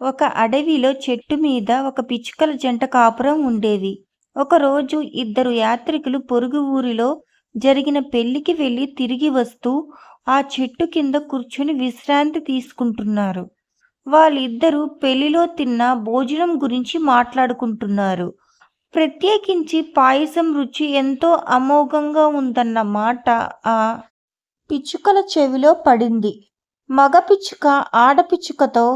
ఒక అడవిలో చెట్టు మీద ఒక పిచ్చుకల జంట కాపురం ఉండేవి. ఒకరోజు ఇద్దరు యాత్రికులు పొరుగు ఊరిలో జరిగిన పెళ్ళికి వెళ్ళి తిరిగి వస్తూ ఆ చెట్టు కింద కూర్చుని విశ్రాంతి తీసుకుంటున్నారు. వాళ్ళిద్దరూ పెళ్ళిలో తిన్న భోజనం గురించి మాట్లాడుకుంటున్నారు. ప్రత్యేకించి పాయసం రుచి ఎంతో అమోఘంగా ఉందన్న మాట ఆ పిచ్చుకల చెవిలో పడింది. మగ పిచ్చుక ఆడపిచ్చుకతో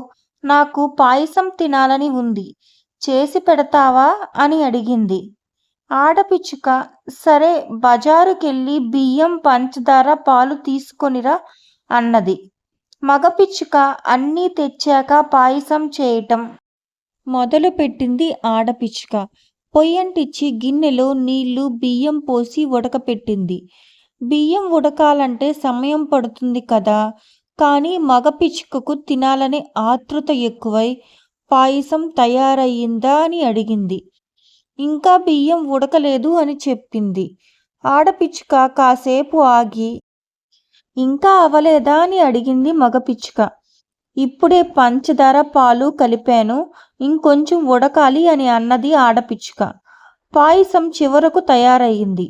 నాకు పాయసం తినాలని ఉంది. చేసి పెడతావా? అని అడిగింది. ఆడపిచ్చుక సరే బజారుకెళ్ళి బియ్యం, పంచదార, పాలు తీసుకొనిరా అన్నది. మగపిచ్చుక అన్నీ తెచ్చాక పాయసం చేయటం మొదలుపెట్టింది ఆడపిచ్చుక. పొయ్యంటిచ్చి గిన్నెలో నీళ్ళు, బియ్యం పోసి ఉడకపెట్టింది. బియ్యం ఉడకాలంటే సమయం పడుతుంది కదా! కానీ మగ పిచ్చుకకు తినాలనే ఆతృత ఎక్కువై పాయసం తయారయ్యిందా అని అడిగింది. ఇంకా బియ్యం ఉడకలేదు అని చెప్పింది. ఆడపిచ్చుక కాసేపు ఆగి ఇంకా అవలేదా అని అడిగింది మగపిచ్చుక ఇప్పుడే పంచదార, పాలు కలిపాను. ఇంకొంచెం ఉడకాలి అని అన్నది ఆడపిచ్చుక. పాయసం చివరకు తయారయ్యింది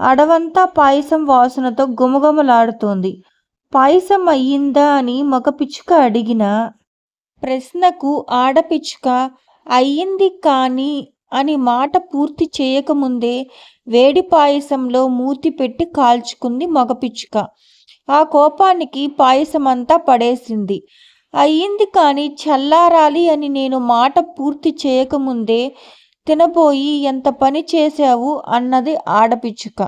అడవంతా పాయసం వాసనతో గుమగుమలాడుతోంది. పాయసం అయ్యిందా అని మగ పిచ్చుక అడిగిన ప్రశ్నకు ఆడపిచ్చుక అయ్యింది కానీ అని మాట పూర్తి చేయకముందే వేడి పాయసంలో మూతి పెట్టి కాల్చుకుంది మగ పిచ్చుక. ఆ కోపానికి పాయసమంతా పడేసింది. అయ్యింది కానీ చల్లారాలి అని నేను మాట పూర్తి చేయకముందే తినబోయి ఎంత పని చేశావు అన్నది ఆడపిచ్చుక.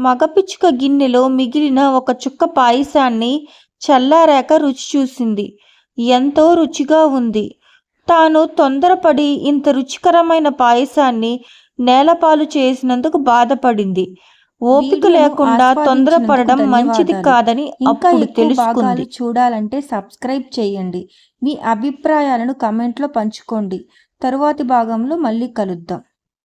మగ పిచ్చుక గిన్నెలో మిగిలిన ఒక చుక్క పాయసాన్ని చల్లారాక రుచి చూసింది. ఎంతో రుచిగా ఉంది. తాను తొందరపడి ఇంత రుచికరమైన పాయసాన్ని నేలపాలు చేసినందుకు బాధపడింది. ఓపిక లేకుండా తొందరపడడం మంచిది. కాదని అప్పుడు తెలుసుకుంది. చూడాలంటే సబ్స్క్రైబ్ చేయండి. మీ అభిప్రాయాలను కామెంట్లో పంచుకోండి. తరువాతి భాగంలో మళ్ళీ కలుద్దాం.